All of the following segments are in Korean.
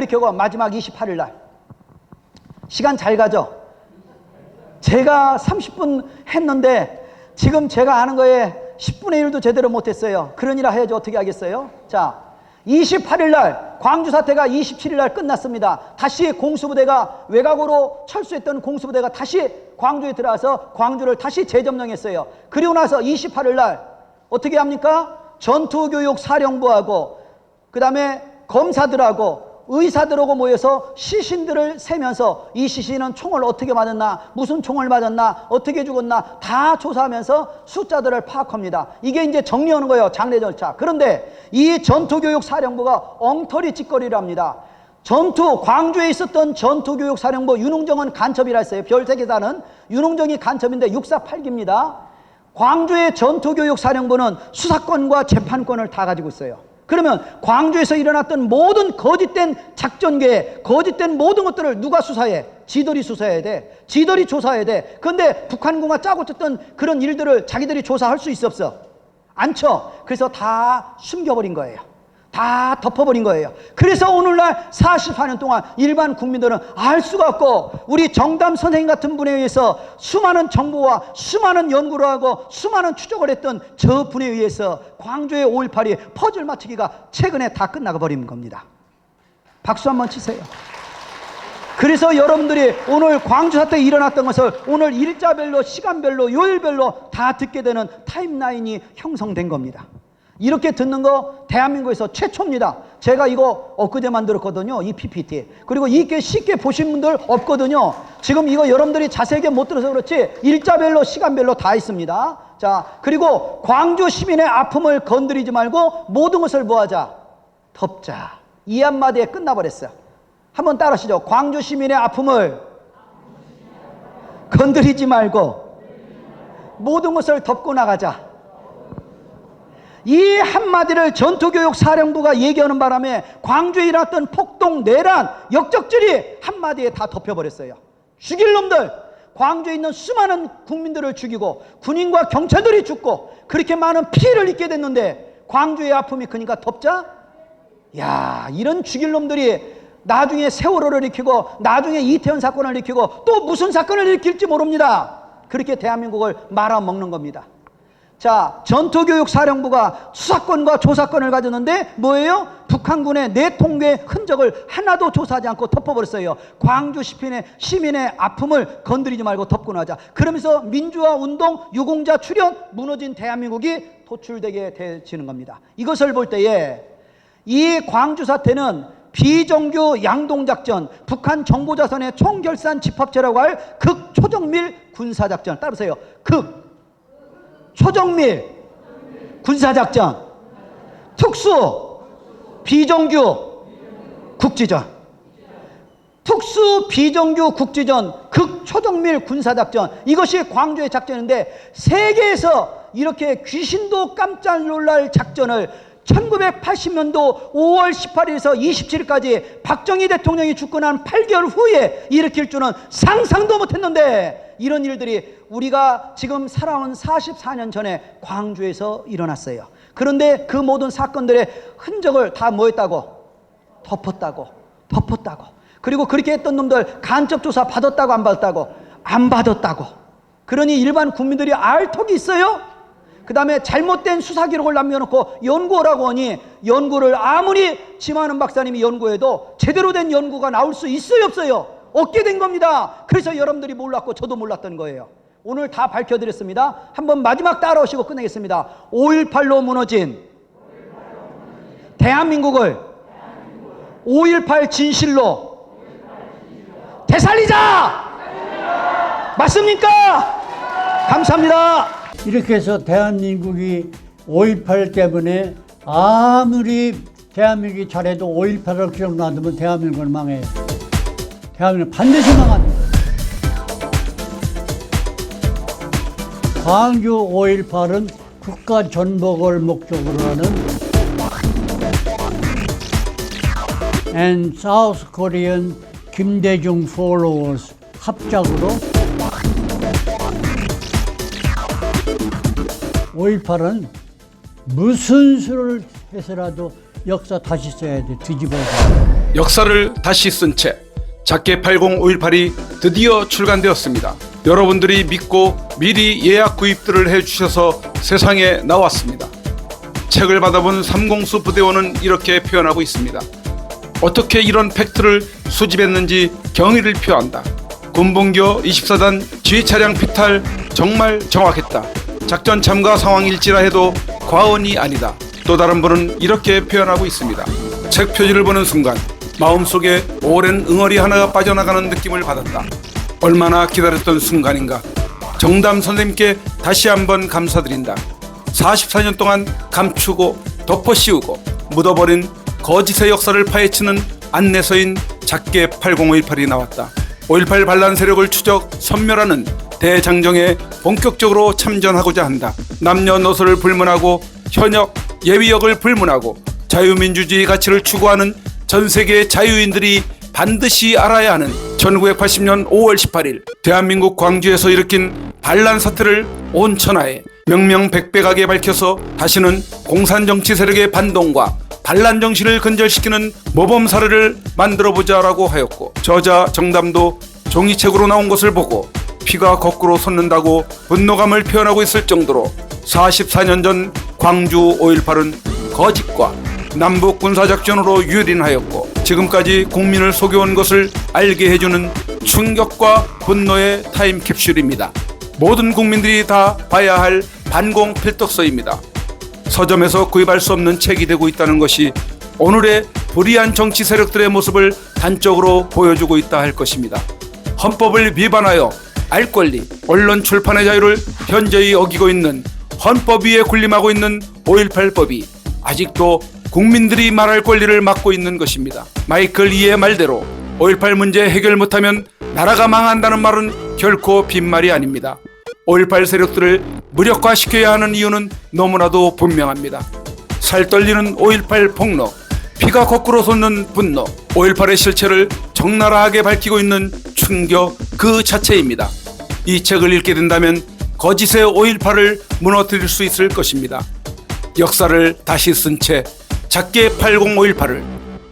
그렇게 하고 마지막 28일 날 시간 잘 가죠. 제가 30분 했는데 지금 제가 아는 거에 10분의 1도 제대로 못했어요. 그러니라 해야지 어떻게 하겠어요? 자, 28일 날 광주 사태가 27일 날 끝났습니다. 다시 공수부대가 외곽으로 철수했던 공수부대가 다시 광주에 들어와서 광주를 다시 재점령했어요. 그리고 나서 28일 날 어떻게 합니까? 전투교육 사령부하고 그 다음에 검사들하고 의사들하고 모여서 시신들을 세면서 이 시신은 총을 어떻게 맞았나, 무슨 총을 맞았나, 어떻게 죽었나 다 조사하면서 숫자들을 파악합니다. 이게 이제 정리하는 거예요. 장례 절차. 그런데 이 전투교육 사령부가 엉터리 짓거리를 합니다. 전투, 광주에 있었던 전투교육 사령부 윤웅정은 간첩이라 했어요. 별세계사는 윤웅정이 간첩인데 648기입니다. 광주의 전투교육 사령부는 수사권과 재판권을 다 가지고 있어요. 그러면 광주에서 일어났던 모든 거짓된 작전 계획, 거짓된 모든 것들을 누가 수사해? 지들이 수사해야 돼. 지들이 조사해야 돼. 그런데 북한군과 짜고 쳤던 그런 일들을 자기들이 조사할 수 있어 없어? 안 쳐. 그래서 다 숨겨버린 거예요. 다 덮어버린 거예요. 그래서 오늘날 44년 동안 일반 국민들은 알 수가 없고 우리 정담 선생님 같은 분에 의해서 수많은 정보와 수많은 연구를 하고 수많은 추적을 했던 저 분에 의해서 광주의 5.18이 퍼즐 맞추기가 최근에 다 끝나가 버린 겁니다. 박수 한번 치세요. 그래서 여러분들이 오늘 광주 사태에 일어났던 것을 오늘 일자별로 시간별로 요일별로 다 듣게 되는 타임라인이 형성된 겁니다. 이렇게 듣는 거 대한민국에서 최초입니다. 제가 이거 엊그제 만들었거든요. 이 PPT. 그리고 이게 쉽게 보신 분들 없거든요. 지금 이거 여러분들이 자세하게 못 들어서 그렇지 일자별로 시간별로 다 있습니다. 자, 그리고 광주 시민의 아픔을 건드리지 말고 모든 것을 뭐하자? 덮자. 이 한마디에 끝나버렸어요. 한번 따라하시죠. 광주 시민의 아픔을 건드리지 말고 모든 것을 덮고 나가자. 이 한마디를 전투교육 사령부가 얘기하는 바람에 광주에 일어났던 폭동, 내란, 역적질이 한마디에 다 덮여버렸어요. 죽일 놈들, 광주에 있는 수많은 국민들을 죽이고 군인과 경찰들이 죽고 그렇게 많은 피해를 입게 됐는데 광주의 아픔이 그러니까 덮자? 야, 이런 죽일 놈들이 나중에 세월호를 일으키고 나중에 이태원 사건을 일으키고 또 무슨 사건을 일으킬지 모릅니다. 그렇게 대한민국을 말아먹는 겁니다. 자, 전투교육 사령부가 수사권과 조사권을 가졌는데 뭐예요? 북한군의 내통괴 흔적을 하나도 조사하지 않고 덮어버렸어요. 광주 시민의, 시민의 아픔을 건드리지 말고 덮고 나자. 그러면서 민주화 운동, 유공자 출현, 무너진 대한민국이 도출되게 되지는 겁니다. 이것을 볼 때에 이 광주 사태는 비정규 양동작전, 북한 정보자선의 총결산 집합체라고 할 극초정밀 군사작전. 따르세요. 극 초정밀 군사작전 특수 비정규 국지전. 특수 비정규 국지전 극초정밀 군사작전. 이것이 광주의 작전인데 세계에서 이렇게 귀신도 깜짝 놀랄 작전을 1980년도 5월 18일에서 27일까지 박정희 대통령이 죽고 난 8개월 후에 일으킬 줄은 상상도 못했는데 이런 일들이 우리가 지금 살아온 44년 전에 광주에서 일어났어요. 그런데 그 모든 사건들의 흔적을 다 뭐했다고? 덮었다고. 덮었다고. 그리고 그렇게 했던 놈들 간접 조사 받았다고 안 받았다고? 안 받았다고. 그러니 일반 국민들이 알 턱이 있어요? 그 다음에 잘못된 수사 기록을 남겨놓고 연구하라고 하니 연구를 아무리 지만은 박사님이 연구해도 제대로 된 연구가 나올 수 있어요 없어요? 없게 된 겁니다. 그래서 여러분들이 몰랐고 저도 몰랐던 거예요. 오늘 다 밝혀드렸습니다. 한번 마지막 따라오시고 끝내겠습니다. 5.18로 무너진 대한민국을 5.18 진실로 되살리자! 맞습니까? 감사합니다. 이렇게 해서 대한민국이 5.18 때문에 아무리 대한민국이 잘해도 5.18을 기억 놔두면 대한민국은 망해요. 대한민국은 반드시 망합니다. 광주 5.18은 국가 전복을 목적으로 하는 and South Korean 김대중 followers 합작으로 5.18은 무슨 수를 해서라도 역사 다시 써야 돼. 뒤집어야 돼. 역사를 다시 쓴책 작게 80518이 드디어 출간되었습니다. 여러분들이 믿고 미리 예약 구입들을 해주셔서 세상에 나왔습니다. 책을 받아본 삼공수 부대원은 이렇게 표현하고 있습니다. 어떻게 이런 팩트를 수집했는지 경의를 표한다. 군봉교 24단 지휘차량 피탈 정말 정확했다. 작전 참가 상황일지라 해도 과언이 아니다. 또 다른 분은 이렇게 표현하고 있습니다. 책 표지를 보는 순간 마음속에 오랜 응어리 하나가 빠져나가는 느낌을 받았다. 얼마나 기다렸던 순간인가. 정담 선생님께 다시 한번 감사드린다. 44년 동안 감추고 덮어 씌우고 묻어버린 거짓의 역사를 파헤치는 안내서인 작게 80518이 나왔다. 5.18 반란 세력을 추적 선멸하는 대장정에 본격적으로 참전하고자 한다. 남녀노소를 불문하고 현역 예비역을 불문하고 자유민주주의 가치를 추구하는 전 세계 자유인들이 반드시 알아야 하는 1980년 5월 18일 대한민국 광주에서 일으킨 반란 사태를 온 천하에 명명백백하게 밝혀서 다시는 공산 정치 세력의 반동과 반란 정신을 근절시키는 모범 사례를 만들어 보자라고 하였고 저자 정담도 종이책으로 나온 것을 보고 피가 거꾸로 솟는다고 분노감을 표현하고 있을 정도로 44년 전 광주 5.18은 거짓과 남북 군사작전으로 유린하였고 지금까지 국민을 속여온 것을 알게 해주는 충격과 분노의 타임캡슐입니다. 모든 국민들이 다 봐야 할 반공 필독서입니다. 서점에서 구입할 수 없는 책이 되고 있다는 것이 오늘의 불의한 정치 세력들의 모습을 단적으로 보여주고 있다 할 것입니다. 헌법을 위반하여 알 권리, 언론 출판의 자유를 현저히 어기고 있는 헌법 위에 군림하고 있는 5.18법이 아직도 국민들이 말할 권리를 막고 있는 것입니다. 마이클 이의 말대로 5.18 문제 해결 못하면 나라가 망한다는 말은 결코 빈말이 아닙니다. 5.18 세력들을 무력화시켜야 하는 이유는 너무나도 분명합니다. 살떨리는 5.18 폭로, 피가 거꾸로 솟는 분노, 5.18의 실체를 적나라하게 밝히고 있는 충격 그 자체입니다. 이 책을 읽게 된다면 거짓의 5.18을 무너뜨릴 수 있을 것입니다. 역사를 다시 쓴 채 작게 80518을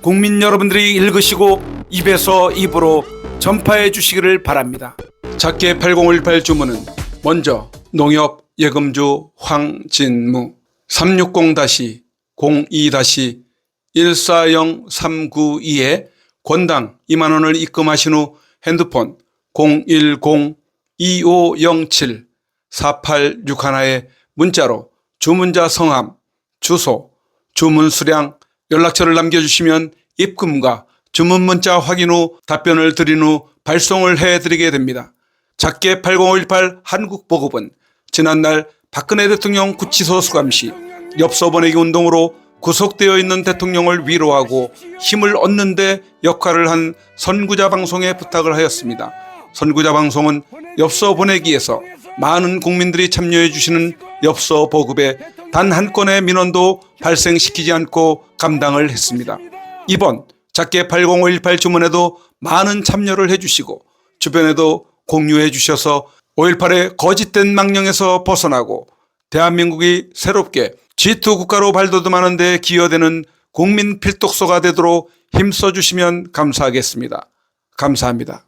국민 여러분들이 읽으시고 입에서 입으로 전파해 주시기를 바랍니다. 작게 8018 주문은 먼저 농협 예금주 황진무 360-02-02-140392에 권당 2만 원을 입금하신 후 핸드폰 010-2507-4861에 문자로 주문자 성함, 주소, 주문 수량, 연락처를 남겨주시면 입금과 주문 문자 확인 후 답변을 드린 후 발송을 해드리게 됩니다. 작게 8018 한국보급은 지난날 박근혜 대통령 구치소 수감 시 엽서 보내기 운동으로 구속되어 있는 대통령을 위로하고 힘을 얻는 데 역할을 한 선구자 방송에 부탁을 하였습니다. 선구자 방송은 엽서 보내기에서 많은 국민들이 참여해 주시는 엽서 보급에 단 한 건의 민원도 발생시키지 않고 감당을 했습니다. 이번 작게 80518 주문에도 많은 참여를 해주시고 주변에도 공유해 주셔서 5.18의 거짓된 망령에서 벗어나고 대한민국이 새롭게 G2 국가로 발돋움하는 데 기여되는 국민 필독서가 되도록 힘써 주시면 감사하겠습니다. 감사합니다.